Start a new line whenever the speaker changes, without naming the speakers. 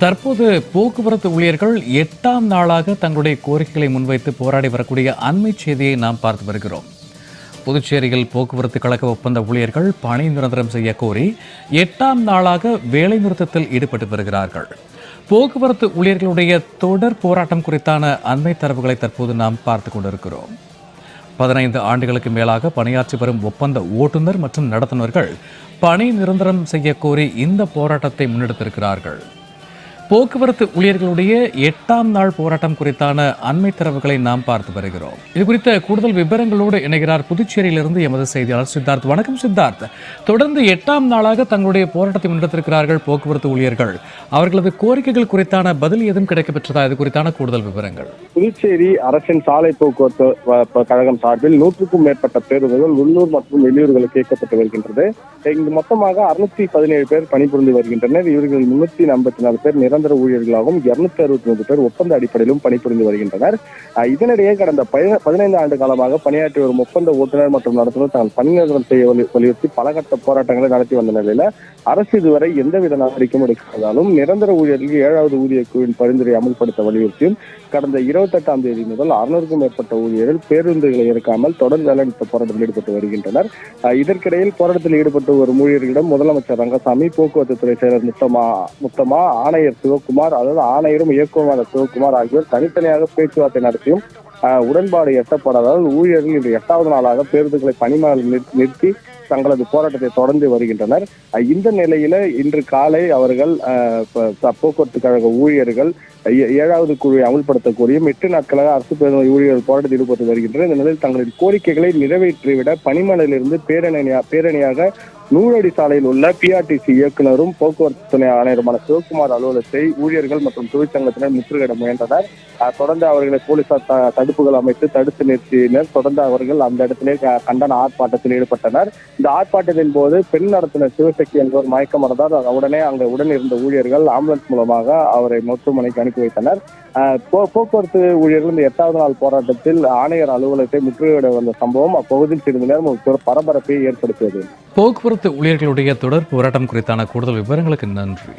தற்போது போக்குவரத்து ஊழியர்கள் எட்டாம் நாளாக தங்களுடைய கோரிக்கைகளை முன்வைத்து போராடி வரக்கூடிய அண்மை செய்தியை நாம் பார்த்து வருகிறோம். புதுச்சேரியில் போக்குவரத்து கழக ஒப்பந்த ஊழியர்கள் பணி நிரந்தரம் செய்ய கோரி எட்டாம் நாளாக வேலை நிறுத்தத்தில் ஈடுபட்டு வருகிறார்கள். போக்குவரத்து ஊழியர்களுடைய தொடர் போராட்டம் குறித்தான அண்மை தரவுகளை தற்போது நாம் பார்த்து கொண்டிருக்கிறோம். பதினைந்து ஆண்டுகளுக்கு மேலாக பணியாற்றி வரும் ஒப்பந்த ஓட்டுநர் மற்றும் நடத்துனர்கள் பணி நிரந்தரம் செய்ய கோரி இந்த போராட்டத்தை முன்னெடுத்திருக்கிறார்கள். போக்குவரத்து ஊழியர்களுடைய எட்டாம் நாள் போராட்டம் குறித்தான அண்மை தரவுகளை நாம் பார்த்து வருகிறோம். இது குறித்த கூடுதல் விவரங்களோடு இணைகிறார் புதுச்சேரியிலிருந்து எமது செய்தியாளர் சித்தார்த். வணக்கம் சித்தார்த். தொடர்ந்து எட்டாம் நாளாக தங்களுடைய போராட்டத்தை முன்னெடுத்திருக்கிறார்கள் போக்குவரத்து ஊழியர்கள். அவர்களது கோரிக்கைகள் குறித்தான பதில் எதுவும் கிடைக்கப்பெற்றதா? இது குறித்தான கூடுதல் விவரங்கள்.
புதுச்சேரி அரசின் சாலை போக்குவரத்து கழகம் சார்பில் நூற்றுக்கும் மேற்பட்ட பேருந்துகள் உள்ளூர் மற்றும் வெளியூர்களுக்கு இயக்கப்பட்டு வருகின்றது. இங்கு மொத்தமாக அறுநூத்தி பதினேழு பேர் பணிபுரிந்து வருகின்றனர். இவர்கள் முன்னூத்தி ஐம்பத்தி நாலு பேர் நிரந்தர ஊழியர்களாகவும் இருநூத்தி அறுபத்தி மூன்று பேர் ஒப்பந்த அடிப்படையிலும் பணிபுரிந்து வருகின்றனர். இதனிடையே கடந்த பதினைந்து ஆண்டு காலமாக பணியாற்றி வரும் ஒப்பந்த ஓட்டுநர் மற்றும் நடத்துனர் தாங்கள் பணி நிரந்தரம் செய்ய வலியுறுத்தி பல கட்ட போராட்டங்களை நடத்தி வந்த நிலையில அரசு இதுவரை எந்தவித நடவடிக்கையும் எடுக்காதாலும் நிரந்தர ஊழியர்களுக்கு ஏழாவது ஊதிய குழுவின் பரிந்துரை அமல்படுத்த வலியுறுத்தியும் கடந்த இருபத்தி எட்டாம் தேதி முதல் அறுநூறுக்கும் மேற்பட்ட ஊழியர்கள் பேருந்துகளை இறக்காமல் தொடர் வேலைநிறுத்த போராட்டத்தில் ஈடுபட்டு வருகின்றனர். இதற்கிடையில் போராட்டத்தில் ஈடுபட்டு வரும் ஊழியர்களிடம் முதலமைச்சர் ரங்கசாமி போக்குவரத்து துறை செயலர் முத்தமா முத்தமா ஆணையர் சிவகுமார் அதாவது ஆணையரும் இயக்குனர் சிவகுமார் ஆகியோர் தனித்தனியாக பேச்சுவார்த்தை நடத்தியும் உடன்பாடு எட்டப்படாததால் ஊழியர்கள் இன்று எட்டாவது நாளாக பேருந்துகளை பணிமாறில் நிறுத்தி- நிறுத்தி தங்களது போராட்டத்தை தொடர்ந்து வருகின்றனர். இந்த நிலையில இன்று காலை அவர்கள் போக்குவரத்து கழக ஊழியர்கள் ஏ- ஏழாவது குழுவை அமல்படுத்தக்கூடிய எட்டு நாட்களாக அரசு பேருந்து ஊழியர்கள் போராட்டத்தில் ஈடுபட்டு வருகின்றனர். இந்த நிலையில் தங்களின் கோரிக்கைகளை நிறைவேற்றிவிட பணிமனையிலிருந்து பேரணியா பேரணியாக நூலடி சாலையில் உள்ள பிஆர்டிசி இயக்குனரும் போக்குவரத்து துணை ஆணையருமான சிவகுமார் அலுவலகத்தை ஊழியர்கள் மற்றும் தொழிற்சங்கத்தினர் முற்றுகையிட முயன்றனர். தொடர்ந்து அவர்களை போலீசார் தடுப்புகள் அமைத்து தடுத்து நிறுத்தினர். தொடர்ந்து அவர்கள் அந்த இடத்திலே கண்டன ஆர்ப்பாட்டத்தில் ஈடுபட்டனர். இந்த ஆர்ப்பாட்டத்தின் போது பெண் நடத்தின சிவசக்தி என்பவர் மயக்கம் உடனே அங்கு உடன் இருந்த ஊழியர்கள் ஆம்புலன்ஸ் மூலமாக அவரை மருத்துவமனைக்கு அனுப்பி வைத்தனர். போ- போக்குவரத்து ஊழியர்கள் இந்த எட்டாவது நாள் போராட்டத்தில் ஆணையர் அலுவலகத்தை முற்றுகையிட வந்த சம்பவம் அப்பகுதியில் சிறிது நேரம் பரபரப்பை ஏற்படுத்தியது.
போக்குவரத்து ஊழியர்களுடைய தொடர் போராட்டம் குறித்தான கூடுதல் விவரங்களுக்கு நன்றி.